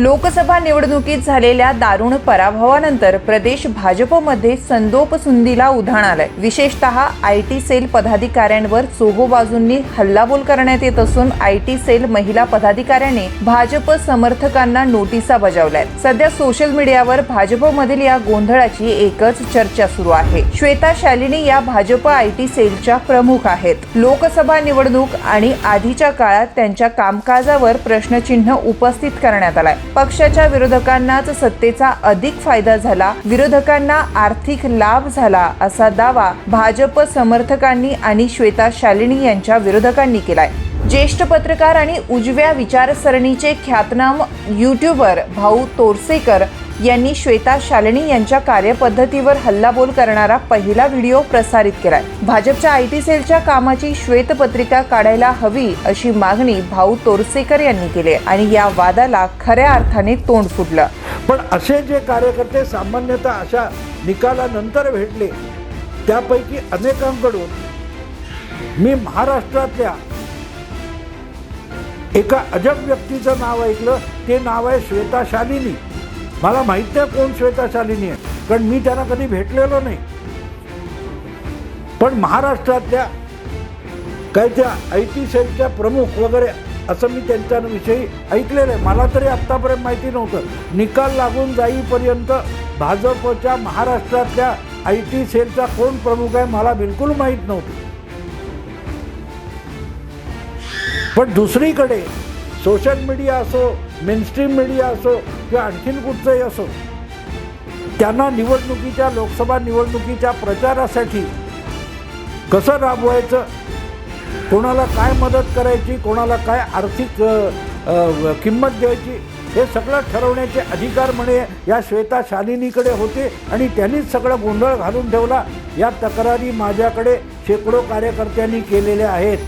लोकसभा निवडणुकीत झालेल्या दारुण पराभवानंतर प्रदेश भाजपमध्ये संदोपसुंदीला उधाण आलंय. विशेषतः आय टी सेल पदाधिकाऱ्यांवर चोहोबाजूंनी हल्लाबोल करण्यात येत असून आय टी सेल महिला पदाधिकाऱ्याने भाजप समर्थकांना नोटिसा बजावल्या सध्या सोशल मीडियावर भाजपमधील या गोंधळाची एकच चर्चा सुरू आहे. श्वेता शालिनी या भाजप आय टी सेलच्या प्रमुख आहेत. लोकसभा निवडणूक आणि आधीच्या काळात त्यांच्या कामकाजावर प्रश्नचिन्ह उपस्थित करण्यात आलाय. पक्षाच्या विरोधकांनाच सत्तेचा अधिक फायदा झाला. विरोधकांना आर्थिक लाभ झाला असा दावा भाजप समर्थकांनी आणि श्वेता शालिनी यांच्या विरोधकांनी केलाय. ज्येष्ठ पत्रकार आणि उजव्या विचारसरणीचे ख्यातनाम युट्यूबर भाऊ तोरसेकर यांनी श्वेता शालिनी यांच्या कार्यपद्धतीवर हल्लाबोल करणारा पहिला व्हिडिओ प्रसारित केलाय. भाजपच्या आय टी सेलच्या कामाची श्वेतपत्रिका काढायला हवी अशी मागणी भाऊ तोरसेकर यांनी केली आणि या वादाला खऱ्या अर्थाने तोंड फुटलं. पण असे जे कार्यकर्ते सामान्यतः अशा निकालानंतर भेटले त्यापैकी अनेकांकडून मी महाराष्ट्रातल्या एका अजब व्यक्तीचं नाव ऐकलं. ते नाव आहे श्वेता शालिनी. मला माहीत नाही कोण श्वेता शालिनी आहे कारण मी त्यांना कधी भेटलेलो नाही. पण महाराष्ट्रातल्या काही त्या आय टी सेलच्या प्रमुख वगैरे असं मी त्यांच्याविषयी ऐकलेलं आहे. मला तरी आत्तापर्यंत माहिती नव्हतं. निकाल लागून जाईपर्यंत भाजपच्या महाराष्ट्रातल्या आय टी सेलचा कोण प्रमुख आहे मला बिलकुल माहीत नव्हतं. पण दुसरीकडे सोशल मीडिया असो मेनस्ट्रीम मीडिया असो किंवा आणखीन कुठचंही असो त्यांना निवडणुकीच्या लोकसभा निवडणुकीच्या प्रचारासाठी कसं राबवायचं कोणाला काय मदत करायची कोणाला काय आर्थिक किंमत द्यायची हे सगळं ठरवण्याचे अधिकार म्हणे या श्वेता शालिनीकडे होते आणि त्यांनीच सगळं गोंधळ घालून ठेवला. या तक्रारी माझ्याकडे शेकडो कार्यकर्त्यांनी केलेल्या आहेत.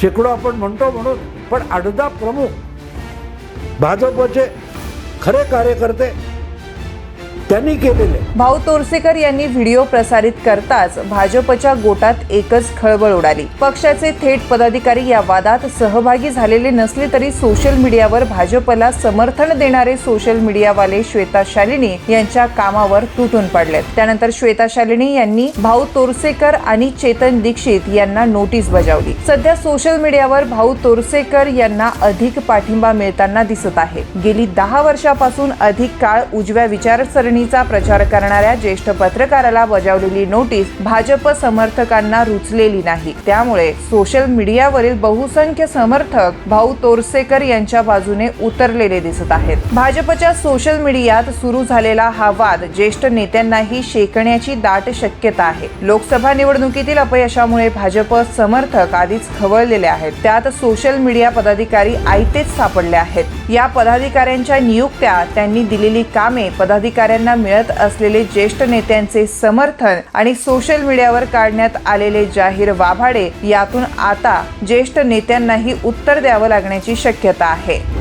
शेकडो आपण म्हणतो म्हणून पण अडदा प्रमुख भाजपचे खरे कार्यकर्ते त्यांनी केलेले. भाऊ तोरसेकर यांनी व्हिडिओ प्रसारित करताच भाजपच्या गोटात एकच खळबळ उडाली. पक्षाचे थेट पदाधिकारी या वादात सहभागी झालेले नसले तरी सोशल मीडियावर भाजपला समर्थन देणारे सोशल मीडियावाले श्वेता शालिनी यांच्या कामावर तुटून पडलेत. त्यानंतर श्वेता शालिनी यांनी भाऊ तोरसेकर आणि चेतन दीक्षित यांना नोटीस बजावली. सध्या सोशल मीडियावर भाऊ तोरसेकर यांना अधिक पाठिंबा मिळताना दिसत आहे. गेली दहा वर्षापासून अधिक काळ उजव्या विचारसरणी मागणीचा प्रचार करणाऱ्या ज्येष्ठ पत्रकाराला बजावलेली नोटीस भाजप समर्थकांना रुचलेली नाही. त्यामुळे सोशल मीडियावरील बहुसंख्य समर्थक भाऊ तोरसेकर यांच्या बाजूने उतरलेले दिसत आहेत. भाजपच्या सोशल मीडियात सुरू झालेला हा वाद ज्येष्ठ नेत्यांनाही शेकण्याची दाट शक्यता आहे. लोकसभा निवडणुकीतील अपयशामुळे भाजप समर्थक आधीच खवळलेले आहेत. त्यात सोशल मीडिया पदाधिकारी आयतेच सापडले आहेत. या पदाधिकाऱ्यांच्या नियुक्त्या त्यांनी दिलेली कामे पदाधिकाऱ्यांना मिळत असलेले ज्येष्ठ नेत्यांचे समर्थन आणि सोशल मीडियावर काढण्यात आलेले जाहीर वाभाडे यातून आता ज्येष्ठ नेत्यांनाही उत्तर द्यावं लागण्याची शक्यता आहे.